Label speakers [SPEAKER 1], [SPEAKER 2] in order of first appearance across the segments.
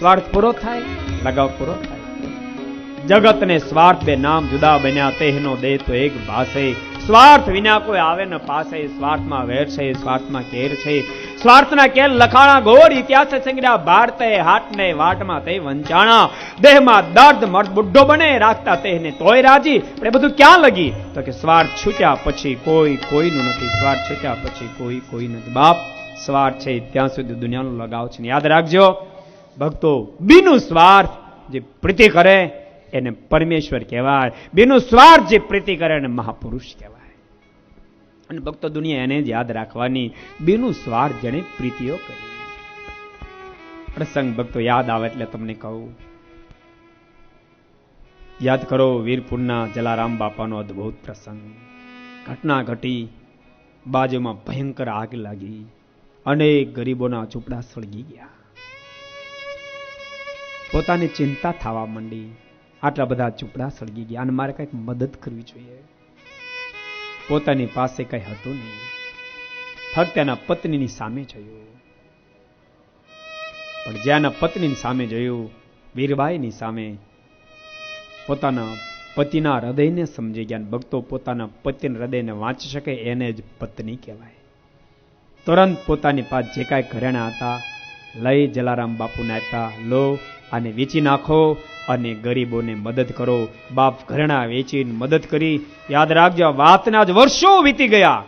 [SPEAKER 1] સ્વાર્થ પૂરો થાય, લગાવ પૂરો થાય. જગત ને સ્વાર્થ બે નામ જુદા બન્યા તેનો દેહ તો એક ભાષે. સ્વાર્થ વિના કોઈ આવે ન પાસે, સ્વાર્થમાં વેર છે, સ્વાર્થમાં કેર છે. સ્વાર્થના કેર લખાણા ગોળ ઇતિહાસ સંગ્રહ ભારતે હાટને વાટમાં તે વંચાણા. દેહમાં દર્દ મર્દ બુઢો બને, રાખતા તેને તોય રાજી. પણ એ બધું ક્યાં લગી? તો કે સ્વાર્થ છૂટ્યા પછી કોઈ કોઈનું નથી, સ્વાર્થ છૂટ્યા પછી કોઈ કોઈ નથી. બાપ, સ્વાર્થ છે ત્યાં સુધી દુનિયાનો લગાવ છે. યાદ રાખજો. ભક્તો, બીનું સ્વાર્થ જે પ્રીતિ કરે, એને પરમેશ્વર કહેવાય. બીનું સ્વાર્થ જે પ્રીતિ કરે, એને મહાપુરુષ કહેવાય. અને ભક્તો, દુનિયા એને જ યાદ રાખવાની. બીનું સ્વાર્થ જેને પ્રીતિઓ કરી પ્રસંગ ભક્તો, યાદ આવે એટલે તમને કહું. યાદ કરો વીરપુરના જલારામ બાપાનો અદ્ભુત પ્રસંગ. ઘટના ઘટી, બાજુમાં ભયંકર આગ લાગી. અનેક ગરીબોના ઝૂંપડા સળગી ગયા. પોતાની ચિંતા થવા માંડી. આટલા બધા ચૂપડા સળગી ગયા અને મારે કંઈક મદદ કરવી જોઈએ. પોતાની પાસે કંઈ હતું નહીં. ફક્ત એના પત્નીની સામે જોયું. પણ જ્યાંના પત્નીની સામે જોયું, વીરબાઈની સામે, પોતાના પતિના હૃદયને સમજી ગયા ભક્તો પોતાના પતિના હૃદયને વાંચી શકે એને જ પત્ની કહેવાય. તુરંત પોતાની પાસે જે કાંઈ ઘરેણા હતા, લઈ જલારામ બાપુને આપ્યા, લો આને વેચી નાખો અને ગરીબોને મદદ કરો. બાપ ઘરેણા વેચીને મદદ કરી. યાદ રાખજો વાતના જ વર્ષો વીતી ગયા.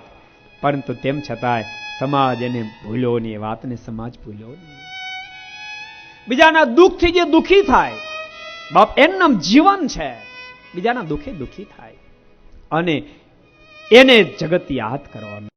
[SPEAKER 1] પરંતુ તેમ છતાંય સમાજ એને ભૂલ્યો નહીં વાતને સમાજ ભૂલ્યો નહીં બીજાના દુઃખથી જે દુઃખી થાય, બાપ એનું જીવન છે, બીજાના દુઃખે દુઃખી થાય. અને એને જગત યાદ કરવાનું.